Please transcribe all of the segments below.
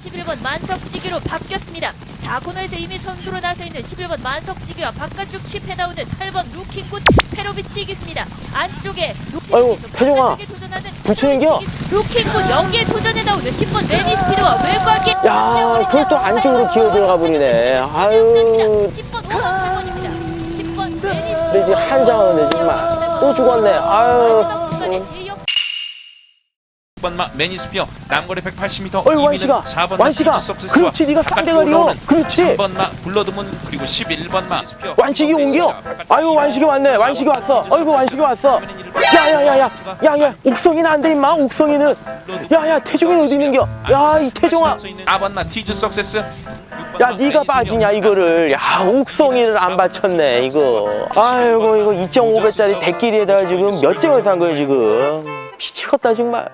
11번 만석지기로 바뀌었습니다. 4코너에서 이미 선두로 나서 있는 11번 만석지기와 바깥쪽 칩해 나오는 8번 루킹꾼 페로비치 기수입니다. 안쪽에 아이고, 태종아. 붙이는겨? 루킹꾼 여기에 도전해 나오는 10번 매니 스피드와 외곽에 야, 그걸 또 안쪽으로 기어 들어가 버리네. 아유. 10번 5번 8번입니다. 10번 매니 근데 이제 한장하는데 정말 또 죽었네. 아유. 마지막 순간에 제이홉 6 번마 매니스피어 남거리 180m 어이, 완시가. 4번마 완시가. 그렇지, 네가 쌍대가리요. 그렇지. 3번마 불러드문 그리고 11번마 완식이 옮겨. 아유, 완식이 왔네. 완식이 왔어. 아이고, 완식이 왔어. 야, 야, 야, 야. 야, 야. 옥성이는 안 돼, 임마. 옥성이는. 야, 야, 태종이 어디 있는겨? 야, 이 태종아. 4번마 티즈 석세스 야, 네가 빠지냐, 이거를. 야, 옥성이를 안 받쳤네, 이거. 아이고, 이거 2.5배짜리 대끼리에다가 지금 몇 장을 산 거야, 지금. 미치겠다, 정말.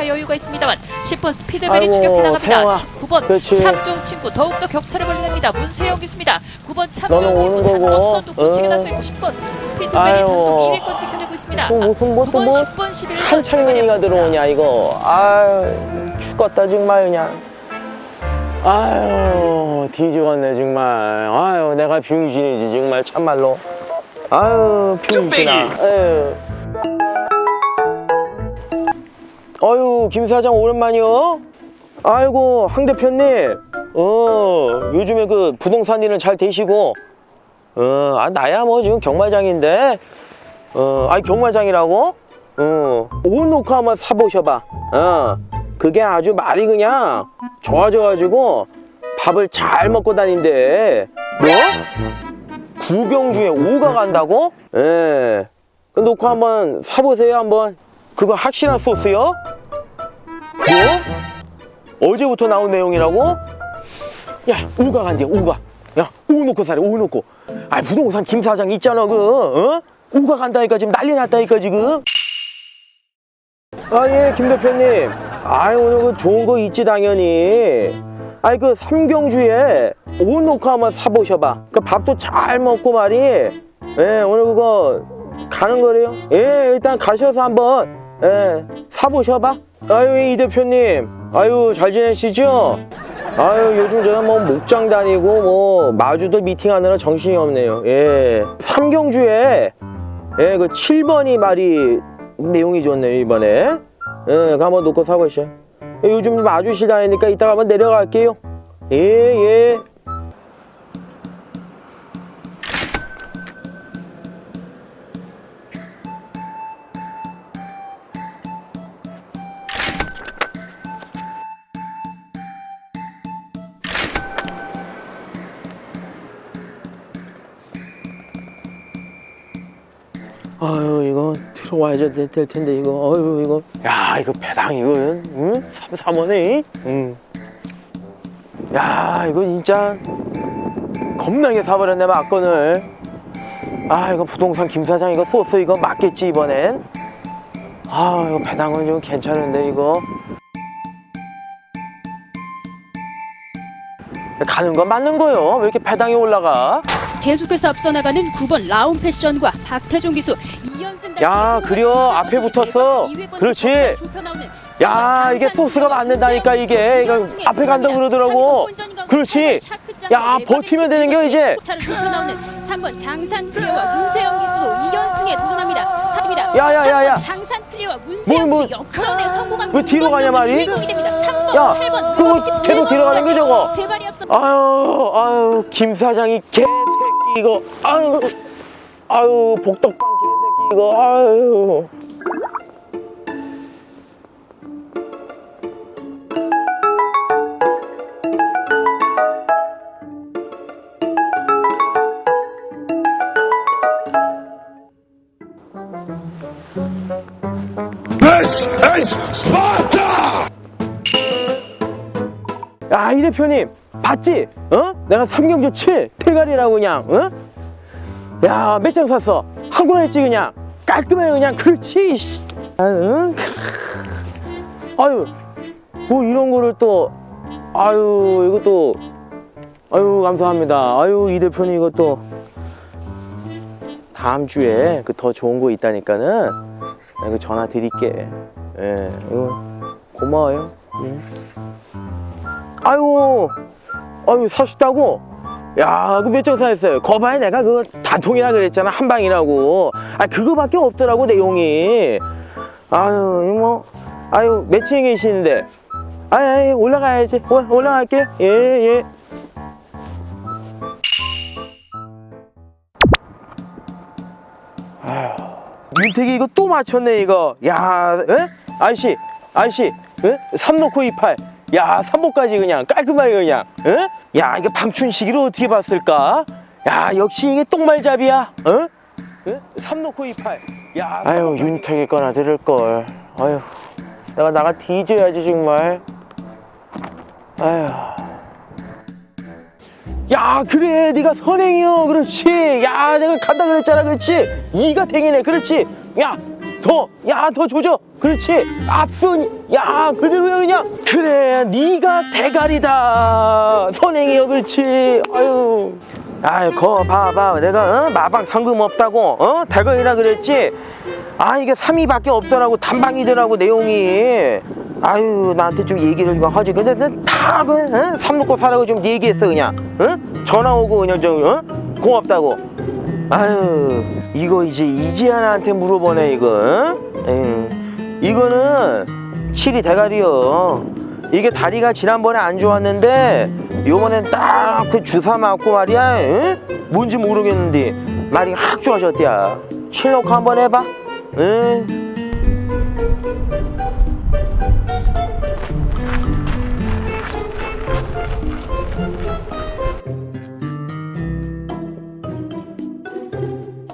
신차 여유가 있습니다만 10번 스피드맨이 아이고, 추격해 나갑니다. 태영아. 19번 그렇지. 참종 친구 더욱더 격차를 벌립니다. 문세영 기수입니다. 9번 참종 친구 오는 거고. 단독 선두 굳히게 어. 나서 있고 10번 스피드맨이 아유. 단독 2위권 지켜내고 있습니다. 또 무슨 뭐, 또 9번, 뭐 10번, 11번 한창민이가 들어오냐 이거 아유 죽겠다 정말 그냥 아유 뒤죽었네 정말 아유 내가 병신이지 정말 참말로 아유 병신아 아유 아유 김 사장 오랜만이요 아이고 황 대표님 어 요즘에 그 부동산 일은 잘 되시고 어 아, 나야 뭐 지금 경마장인데 어, 아니 경마장이라고? 어, 옷 놓고 한번 사보셔봐. 어, 그게 아주 말이 그냥 좋아져가지고 밥을 잘 먹고 다닌대. 뭐? 구경주에 오가 간다고? 예. 그 놓고 한번 사보세요 한번. 그거 확실한 소스요? 뭐? 어제부터 나온 내용이라고? 야, 오가 간대, 오가. 야, 오 놓고 사래, 오 놓고. 아, 부동산 김 사장 있잖아, 그, 어? 오가 간다니까 지금 난리 났다니까 지금. 아, 예, 김 대표님. 아이, 오늘 그 좋은 거 있지, 당연히. 아이, 그 삼경주에 오 놓고 한번 사보셔봐. 그 밥도 잘 먹고 말이. 예, 오늘 그거 가는 거래요. 예, 일단 가셔서 한번, 예, 사보셔봐. 아유, 이 대표님. 아유, 잘 지내시죠? 아유 요즘 제가 뭐 목장 다니고 뭐 마주들 미팅하느라 정신이 없네요. 예. 삼경주에 예 그 7번이 말이 내용이 좋네요 이번에. 예 한번 놓고 사보시죠 예, 요즘 마주실 다니니까 이따가 한번 내려갈게요. 예예 아유 이거 들어와야 될, 될 텐데 이거. 아유 이거. 야 이거 배당 이거 응? 삼삼원에 응. 야 이거 진짜 겁나게 사버렸네 막건을 아 이거 부동산 김 사장 이거 소스 이거 맞겠지 이번엔? 아 이거 배당은 좀 괜찮은데 이거. 가는 건 맞는 거요. 왜 이렇게 배당이 올라가 계속해서 앞서 나가는 9번 라운 패션과 박태종 기수 2연승 야, 그려. 앞에 붙었어. 그렇지. 야, 이게 소스가 맞는다니까, 이게. 이거 앞에 간다고 그러더라고. 그렇지. 야, 버티면 되는 게 이제. 차를 좁혀 나오는 3번 장산 플레이와 문세영 기수도 2연승에 도전합니다. 사입니다. 야, 야, 야, 야. 장산 플레이와 문세영 뭐, 뭐. 기수 역전에 성공하면서 왜 뒤로 가냐, 말이? 주인공이 됩니다. 3번, 야, 8번, 그거 계속 들어가는 거 저거? 아유, 아유, 김 사장이 개새끼 이거. 아유, 아유, 복덕방 개새끼 이거. 아유. This is Sparta! 야, 이 대표님, 봤지? 어? 내가 삼경주 7 대가리라고 그냥, 어? 야, 몇 장 샀어? 한 권에 했지, 그냥. 깔끔해, 그냥. 그렇지, 씨. 아, 응? 아유, 뭐 이런 거를 또, 아유, 이것도, 아유, 감사합니다. 아유, 이 대표님 이것도, 다음 주에 그 더 좋은 거 있다니까는, 내가 전화 드릴게. 예, 이거 고마워요. 아유, 아유 사셨다고? 야, 그 몇 장 사셨어요? 거봐야 내가 그거 단통이라 그랬잖아 한 방이라고. 아 그거밖에 없더라고 내용이. 아유, 뭐, 아유 몇 층에 계시는데? 아유, 아유 올라가야지. 어, 올라갈게요. 예, 예. 윤택이 이거 또 맞췄네 이거 야 에? 아저씨 아저씨 에? 3 놓고 28 야 3보까지 그냥 깔끔하게 그냥 에? 야 이게 방춘식이로 어떻게 봤을까? 야 역시 이게 똥말잡이야 어? 에? 3 놓고 28 야, 아유 윤택이 거나 들을걸. 아유 내가 나가 뒤져야지 정말. 아유 야 그래 네가 선행이여 그렇지. 야 내가 간다 그랬잖아 그렇지? 이가 댕이네 그렇지? 야 더 야 더 조져. 그렇지. 앞선 야 그대로야 그냥. 그래 네가 대가리다. 선행이여 그렇지. 아유. 아유 거 봐 봐. 내가 어? 마방 상금 없다고 어? 대가리라 그랬지? 아 이게 3위밖에 없더라고. 단방이더라고 내용이. 아유 나한테 좀 얘기를 좀 하지. 근데 다 그 어? 삼 놓고 사라고 좀 얘기했어 그냥. 어? 전화 오고 그냥 좀 어? 고맙다고 아유 이거 이제 이지아 나한테 물어보네 이거 어? 에휴, 이거는 칠이 대가리요 이게 다리가 지난번에 안 좋았는데 요번엔 딱 그 주사 맞고 말이야 응? 뭔지 모르겠는데 말이 확 좋아졌대야 칠 놓고 한번 해봐 응?